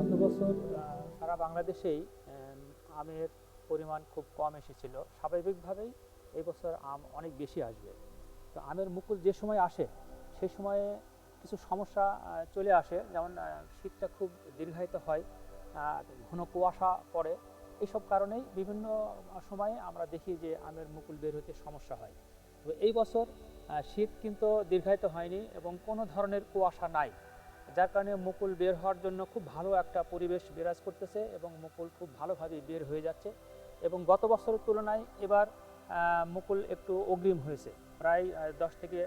গত বছর সারা বাংলাদেশেই আমের পরিমাণ খুব কম এসেছিল। স্বাভাবিকভাবেই এই বছর আম অনেক বেশি আসবে। তো আমের মুকুল যে সময় আসে, সে সময়ে কিছু সমস্যা চলে আসে। যেমন শীতটা খুব দীর্ঘায়িত হয় ঘন কুয়াশা পড়ে। এইসব কারণেই বিভিন্ন সময়ে আমরা দেখি যে আমের মুকুল বের হতে সমস্যা হয়। তো এই বছর শীত কিন্তু দীর্ঘায়িত হয়নি এবং কোনো ধরনের কুয়াশা নাই। যার কারণে মুকুল বের হওয়ার জন্য খুব ভালো একটা পরিবেশ বিরাজ করতেছে এবং মুকুল খুব ভালোভাবে বের হয়ে যাচ্ছে। এবং গত বছরের তুলনায় এবার মুকুল একটু অগ্রিম হয়েছে। প্রায় দশ থেকে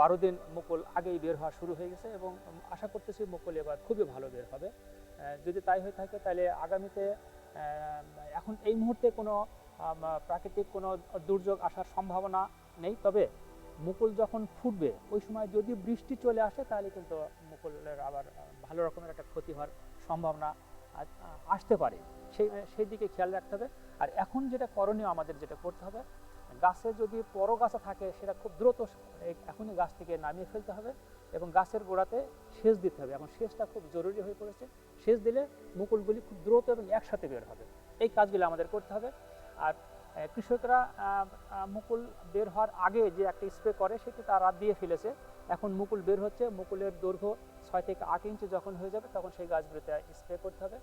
বারো দিন মুকুল আগেই বের হওয়া শুরু হয়ে গেছে এবং আশা করতেছি মুকুল এবার খুবই ভালো বের হবে। যদি তাই হয়ে থাকে তাহলে আগামীতে এখন এই মুহূর্তে কোনো প্রাকৃতিক কোনো দুর্যোগ আসার সম্ভাবনা নেই। তবে মুকুল যখন ফুটবে, ওই সময় যদি বৃষ্টি চলে আসে, তাহলে কিন্তু মুকুলের আবার ভালো রকমের একটা ক্ষতি হওয়ার সম্ভাবনা আসতে পারে। সেই সেই দিকে খেয়াল রাখতে হবে। আর এখন যেটা করণীয় আমাদের যেটা করতে হবে, গাছে যদি পরগাছা থাকে, সেটা খুব দ্রুত এখনই গাছ থেকে নামিয়ে ফেলতে হবে এবং গাছের গোড়াতে সেচ দিতে হবে। এখন সেচটা খুব জরুরি হয়ে পড়েছে। সেচ দিলে মুকুলগুলি খুব দ্রুত এবং একসাথে বের হবে। এই কাজগুলো আমাদের করতে হবে। আর কৃষকরা মুকুল বের হওয়ার আগে যে একটা স্প্রে করে, সেটি তারা দিয়ে ফেলেছে। এখন মুকুল বের হচ্ছে, মুকুলের দৈর্ঘ্য ছয় থেকে আট ইঞ্চি যখন হয়ে যাবে, তখন সেই গাছগুলোতে স্প্রে করতে হবে।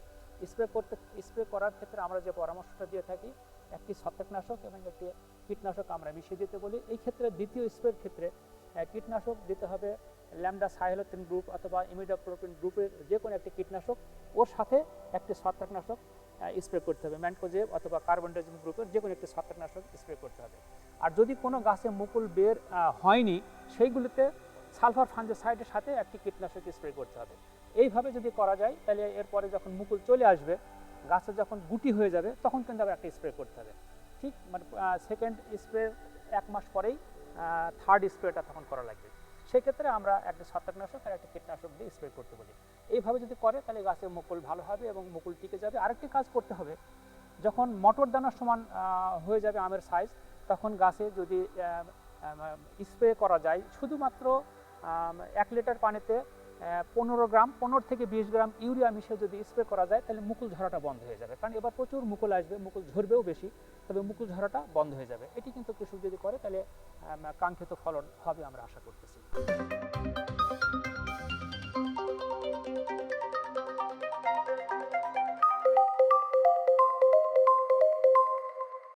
স্প্রে করতে, স্প্রে করার ক্ষেত্রে আমরা যে পরামর্শটা দিয়ে থাকি, একটি ছত্রাকনাশক এবং একটি কীটনাশক আমরা মিশিয়ে দিতে বলি। এই ক্ষেত্রে দ্বিতীয় স্প্রের ক্ষেত্রে কীটনাশক দিতে হবে ল্যামডা সাহেলোথিন গ্রুপ অথবা ইমিডাক্লোপিন গ্রুপের যে কোনো একটি কীটনাশক। ওর সাথে একটি ছত্রাকনাশক স্প্রে করতে হবে। ম্যানকোজেব অথবা কার্বনডাইজিম গ্রুপের যে কোনো একটি ছত্রাকনাশক স্প্রে করতে হবে। আর যদি কোনো গাছে মুকুল বের হয়নি, সেইগুলিতে সালফার ফাঙ্গিসাইডের সাথে একটি কীটনাশক স্প্রে করতে হবে। এইভাবে যদি করা যায়, তাহলে এরপরে যখন মুকুল চলে আসবে, গাছে যখন গুটি হয়ে যাবে, তখন কিন্তু আবার একটা স্প্রে করতে হবে। ঠিক মানে সেকেন্ড স্প্রে এক মাস পরেই থার্ড স্প্রেটা তখন করা লাগবে। সেক্ষেত্রে আমরা একটা ছত্রাকনাশক আর একটা কীটনাশক দিয়ে স্প্রে করতে বলি এইভাবে যদি করে, তাহলে গাছের মুকুল ভালো হবে এবং মুকুল টিকে যাবে। আরেকটি কাজ করতে হবে, যখন মটর দানার সমান হয়ে যাবে আমের সাইজ তখন গাছে যদি স্প্রে করা যায়, শুধুমাত্র এক লিটার পানিতে পনেরো গ্রাম, পনেরো থেকে বিশ গ্রাম ইউরিয়া মিশিয়ে যদি স্প্রে করা যায়, তাহলে মুকুল ঝরাটা বন্ধ হয়ে যাবে। কারণ এবার প্রচুর মুকুল আসবে, মুকুল ঝরবেও বেশি, তবে মুকুল ঝরাটা বন্ধ হয়ে যাবে। এটি কিন্তু কৃষক যদি করে, তাহলে কাঙ্ক্ষিত ফলন হবে আমরা আশা করতেছি।